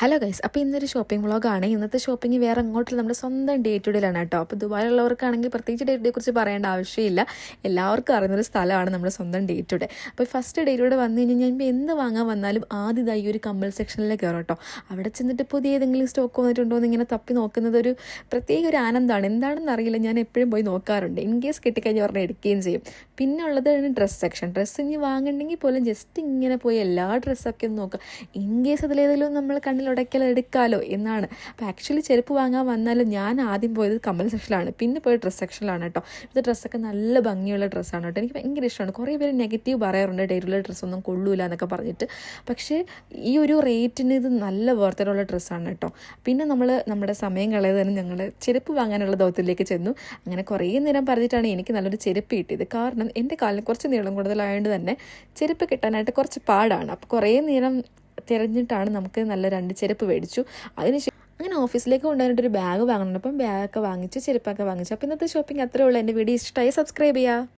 Hello guys അപ്പോൾ ഇന്നൊരു shopping വ്ളോഗാണ് ഇന്നത്തെ ഷോപ്പിംഗ് വേറെ അങ്ങോട്ടുള്ള നമ്മുടെ സ്വന്തം ഡേ ടു ഡേയിലാണ് കേട്ടോ. അപ്പോൾ ദുബായിലുള്ളവർക്കാണെങ്കിൽ പ്രത്യേകിച്ച് ഡേ ടു കുറിച്ച് പറയേണ്ട ആവശ്യമില്ല. എല്ലാവർക്കും അറിയുന്നൊരു സ്ഥലമാണ് നമ്മുടെ സ്വന്തം ഡേ ടു ഡേ അപ്പോൾ ഫസ്റ്റ് ഡേ ടു ഡേ വന്നു കഴിഞ്ഞാൽ ഞാൻ ഇപ്പോൾ എന്ത് വാങ്ങാൻ വന്നാലും ആദ്യമായി ഒരു കമ്പൽ സെക്ഷനിലേക്ക് കയറും കേട്ടോ. അവിടെ ചെന്നിട്ട് പുതിയ ഏതെങ്കിലും സ്റ്റോക്ക് വന്നിട്ടുണ്ടോ എന്ന് ഇങ്ങനെ തപ്പി നോക്കുന്നത് ഒരു പ്രത്യേക ഒരു ആനന്ദമാണ്. എന്താണെന്ന് അറിയില്ല. ഞാൻ എപ്പോഴും പോയി നോക്കാറുണ്ട്. ഇൻ കേസ് കിട്ടിക്കഴിഞ്ഞാൽ പറഞ്ഞാൽ എടുക്കുകയും ചെയ്യും. പിന്നെ ഉള്ളതാണ് ഡ്രസ്സ് സെക്ഷൻ ഡ്രസ്സ് ഇനി വാങ്ങണമെങ്കിൽ പോലും ജസ്റ്റ് ഇങ്ങനെ പോയി എല്ലാ ഡ്രസ്സൊക്കെ ഒന്ന് നോക്കുക. ഇൻ കേസ് അതിലേതെങ്കിലും നമ്മൾ കണ്ണിൽ ഉടയ്ക്കൽ എടുക്കാലോ എന്നാണ്. അപ്പോൾ ആക്ച്വലി ചെരുപ്പ് വാങ്ങാൻ വന്നാലും ഞാൻ ആദ്യം പോയത് കമ്മൽ സെക്ഷനിലാണ് പിന്നെ പോയത് ഡ്രസ്സ് സെക്ഷനിലാണ് കേട്ടോ ഇത് ഡ്രസ്സൊക്കെ നല്ല ഭംഗിയുള്ള ഡ്രസ്സാണ് കേട്ടോ എനിക്ക് ഭയങ്കര ഇഷ്ടമാണ് കുറേ പേര് നെഗറ്റീവ് പറയാറുണ്ട് ഡെയിലുള്ള ഡ്രസ്സൊന്നും കൊള്ളൂല എന്നൊക്കെ പറഞ്ഞിട്ട്. പക്ഷേ ഈ ഒരു റേറ്റിന് ഇത് നല്ല വേർത്തിലുള്ള ഡ്രസ്സാണ് കേട്ടോ പിന്നെ നമ്മൾ നമ്മുടെ സമയം കളയത് തന്നെ ഞങ്ങൾ ചെരുപ്പ് വാങ്ങാനുള്ള ദൗത്യത്തിലേക്ക് ചെന്നു. അങ്ങനെ കുറേ നേരം പറഞ്ഞിട്ടാണ് എനിക്ക് നല്ലൊരു ചെരുപ്പ് കിട്ടിയത്. കാരണം എന്റെ കാലിന് കുറച്ച് നീളം കൂടുതലായതുകൊണ്ട് തന്നെ ചെരുപ്പ് കിട്ടാനായിട്ട് കുറച്ച് പാടാണ്. അപ്പോൾ കുറേ നേരം തിരഞ്ഞിട്ടാണ് നമുക്ക് നല്ല രണ്ട് ചെരുപ്പ് മേടിച്ചു. അതിന് അങ്ങനെ ഓഫീസിലേക്ക് കൊണ്ടുവന്നിട്ട് ഒരു ബാഗ് വാങ്ങണം അപ്പം ബാഗൊക്കെ വാങ്ങിച്ച് ചെരുപ്പൊക്കെ വാങ്ങിച്ചു. അപ്പോൾ ഇന്നത്തെ ഷോപ്പിംഗ് അത്രേ ഉള്ളൂ. എന്റെ വീഡിയോ ഇഷ്ടമായി. സബ്സ്ക്രൈബ് ചെയ്യുക